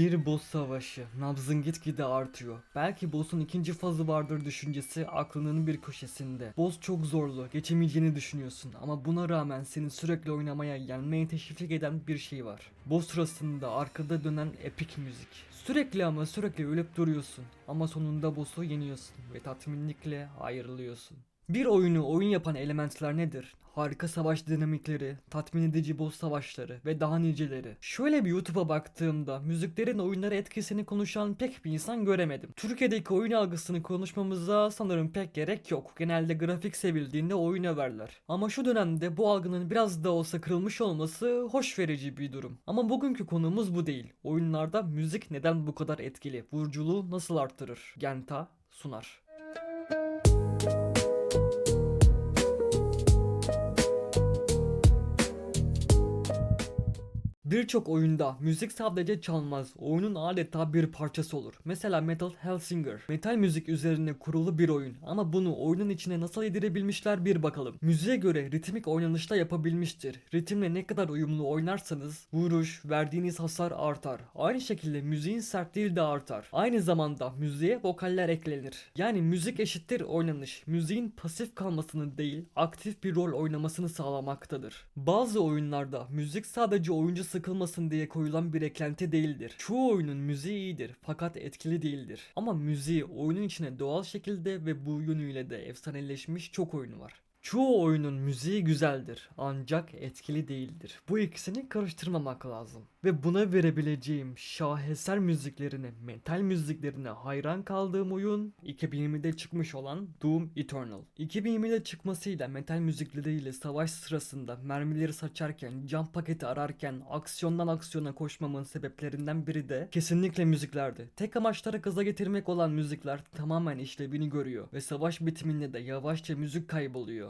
Bir boss savaşı. Nabzın gitgide artıyor. Belki boss'un ikinci fazı vardır düşüncesi aklının bir köşesinde. Boss çok zorlu. Geçemeyeceğini düşünüyorsun. Ama buna rağmen seni sürekli oynamaya, yenmeye teşvik eden bir şey var. Boss sırasında arkada dönen epik müzik. Sürekli ama sürekli ölüp duruyorsun. Ama sonunda boss'u yeniyorsun ve tatminlikle ayrılıyorsun. Bir oyunu oyun yapan elementler nedir? Harika savaş dinamikleri, tatmin edici boss savaşları ve daha niceleri. Şöyle bir YouTube'a baktığımda müziklerin oyunlara etkisini konuşan pek bir insan göremedim. Türkiye'deki oyun algısını konuşmamıza sanırım pek gerek yok. Genelde grafik sevildiğinde oyun överler. Ama şu dönemde bu algının biraz da olsa kırılmış olması hoş verici bir durum. Ama bugünkü konumuz bu değil. Oyunlarda müzik neden bu kadar etkili? Vuruculuğu nasıl arttırır? Genta sunar. Birçok oyunda müzik sadece çalmaz, oyunun adeta bir parçası olur. Mesela Metal Hellsinger, metal müzik üzerine kurulu bir oyun ama bunu oyunun içine nasıl yedirebilmişler bir bakalım. Müziğe göre ritmik oynanışta yapabilmiştir. Ritimle ne kadar uyumlu oynarsanız vuruş, verdiğiniz hasar artar. Aynı şekilde müziğin sertliği de artar. Aynı zamanda müziğe vokaller eklenir. Yani müzik eşittir oynanış. Müziğin pasif kalmasını değil, aktif bir rol oynamasını sağlamaktadır. Bazı oyunlarda müzik sadece oyuncu sıkılmasın diye koyulan bir eklenti değildir. Çoğu oyunun müziği iyidir fakat etkili değildir. Ama müziği oyunun içine doğal şekilde ve bu yönüyle de efsaneleşmiş çok oyunu var. Çoğu oyunun müziği güzeldir ancak etkili değildir. Bu ikisini karıştırmamak lazım. Ve buna verebileceğim şaheser müziklerine, metal müziklerine hayran kaldığım oyun 2020'de çıkmış olan Doom Eternal. 2020'de çıkmasıyla metal müzikleriyle savaş sırasında mermileri saçarken, cam paketi ararken aksiyondan aksiyona koşmamın sebeplerinden biri de kesinlikle müziklerdi. Tek amaçları gaza getirmek olan müzikler tamamen işlevini görüyor ve savaş bitiminde de yavaşça müzik kayboluyor.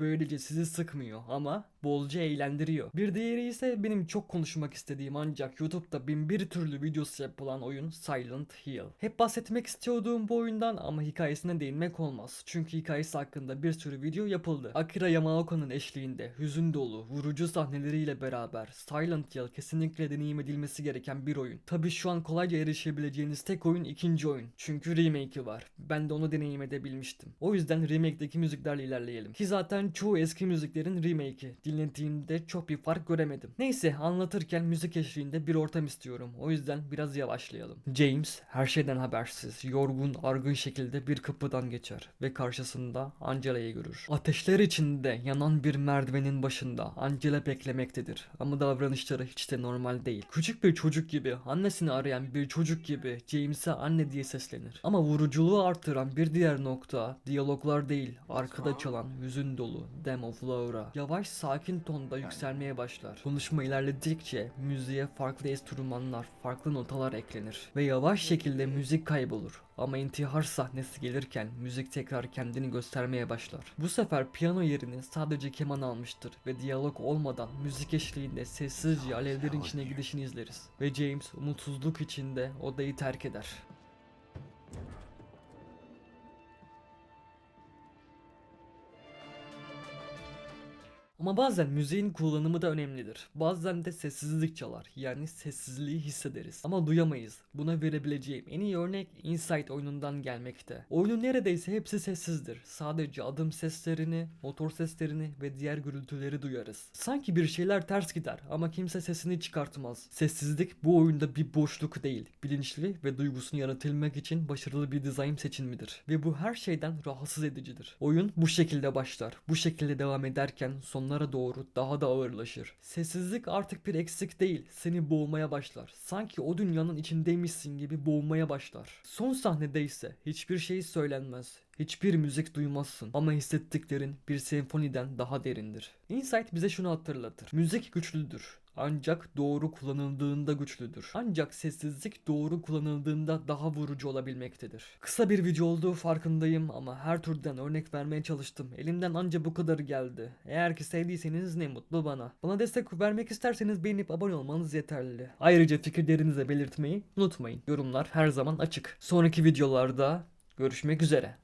Böylece sizi sıkmıyor ama bolca eğlendiriyor. Bir diğeri ise benim çok konuşmak istediğim ancak YouTube'da bin bir türlü videosu yapılan oyun Silent Hill. Hep bahsetmek istiyordum bu oyundan ama hikayesine değinmek olmaz. Çünkü hikayesi hakkında bir sürü video yapıldı. Akira Yamaoka'nın eşliğinde hüzün dolu, vurucu sahneleriyle beraber Silent Hill kesinlikle deneyim edilmesi gereken bir oyun. Tabi şu an kolayca erişebileceğiniz tek oyun ikinci oyun. Çünkü remake'i var. Ben de onu deneyim edebilmiştim. O yüzden remake'deki müziklerle ilerleyelim. Ki zaten çoğu eski müziklerin remake'i. Dinlediğimde çok bir fark göremedim. Neyse anlatırken müzik eşliğinde bir ortam istiyorum. O yüzden biraz yavaşlayalım. James her şeyden habersiz, yorgun, argın şekilde bir kapıdan geçer ve karşısında Angela'yı görür. Ateşler içinde yanan bir merdivenin başında Angela beklemektedir. Ama davranışları hiç de normal değil. Küçük bir çocuk gibi, annesini arayan bir çocuk gibi James'e anne diye seslenir. Ama vuruculuğu artıran bir diğer nokta diyaloglar değil, arkada çalan hüzün dolu Dam of Laura. Yavaş sakin tonda yükselmeye başlar. Konuşma ilerledikçe müziğe farklı enstrümanlar, farklı notalar eklenir. Ve yavaş şekilde müzik kaybolur. Ama intihar sahnesi gelirken müzik tekrar kendini göstermeye başlar. Bu sefer piyano yerini sadece keman almıştır ve diyalog olmadan müzik eşliğinde sessizce alevlerin içine gidişini izleriz. Ve James umutsuzluk içinde odayı terk eder. Ama bazen müziğin kullanımı da önemlidir. Bazen de sessizlik çalar. Yani sessizliği hissederiz. Ama duyamayız. Buna verebileceğim en iyi örnek Inside oyunundan gelmekte. Oyunun neredeyse hepsi sessizdir. Sadece adım seslerini, motor seslerini ve diğer gürültüleri duyarız. Sanki bir şeyler ters gider ama kimse sesini çıkartmaz. Sessizlik bu oyunda bir boşluk değil. Bilinçli ve duygusunu yaratılmak için başarılı bir dizayn seçilmidir. Ve bu her şeyden rahatsız edicidir. Oyun bu şekilde başlar. Bu şekilde devam ederken sonlara doğru daha da ağırlaşır. Sessizlik artık bir eksik değil. Seni boğmaya başlar. Sanki o dünyanın içindeymişsin gibi boğmaya başlar. Son sahnede ise hiçbir şey söylenmez. Hiçbir müzik duymazsın ama hissettiklerin bir senfoniden daha derindir. Insight bize şunu hatırlatır. Müzik güçlüdür. Ancak doğru kullanıldığında güçlüdür. Ancak sessizlik doğru kullanıldığında daha vurucu olabilmektedir. Kısa bir video olduğu farkındayım ama her türden örnek vermeye çalıştım. Elimden anca bu kadarı geldi. Eğer ki sevdiyseniz ne mutlu bana. Bana destek vermek isterseniz beğenip abone olmanız yeterli. Ayrıca fikirlerinizi belirtmeyi unutmayın. Yorumlar her zaman açık. Sonraki videolarda görüşmek üzere.